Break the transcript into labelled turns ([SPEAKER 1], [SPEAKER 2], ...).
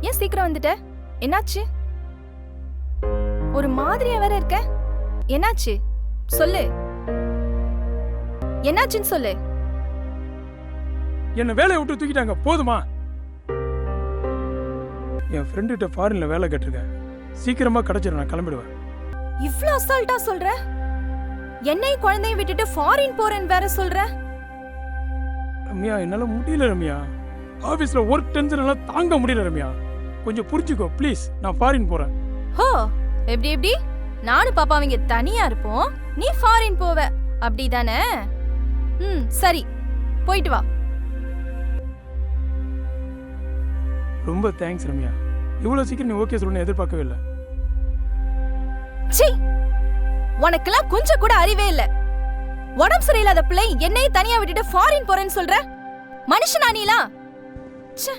[SPEAKER 1] ஏன் சீக்கிரம் வந்துட்ட? என்னாச்சு? ஒரு மாதிரியா வேற இருக்க? என்னாச்சு? சொல்லு. என்னாச்சுன்னு சொல்லு.
[SPEAKER 2] என்னை வேலையை விட்டு தூக்கிட்டாங்க. போதுமா? என் ஃப்ரெண்டுகிட்ட ஃபாரின்ல வேலை கேட்டிருக்கேன். சீக்கிரமா கிடைச்சிடும் நான் கிளம்பிடுவேன்.
[SPEAKER 1] இவ்ளோ அசால்ட்டா சொல்ற? என்னையும் குழந்தையும் விட்டுட்டு ஃபாரின் போறேன்னு வேற சொல்ற?
[SPEAKER 2] ரம்யா என்னால முடியல ரம்யா. ஆபீஸ்ல ஒர்க் டென்ஷன் எல்லாம் தாங்க முடியல ரம்யா. கொஞ்சம் புரிஞ்சுக்கோ ப்ளீஸ் நான் ஃபாரின் போறேன்.
[SPEAKER 1] ஹோ எப்படி எப்படி? நானும் பாப்பா அவங்க தனியா இருப்போம். நீ ஃபாரின் போவ. அப்படிதானே? ம் சரி. போயிட்டு வா.
[SPEAKER 2] ரொம்ப தேங்க்ஸ் ரம்யா. இவ்வளவு சீக்கிரம் நீ ஓகே சொல்லணும்னு எதிர்பார்க்கவே இல்லை.
[SPEAKER 1] ச்சீ! உனக்கெல்லாம் கொஞ்சம் கூட அறிவே இல்ல. உடம்பு சரியில்லாத பிள்ளை என்னையும் தனியா விட்டுட்டு ஃபாரின் போறேன்னு சொல்ற? மனுஷனா நீலாம்? ச்சே!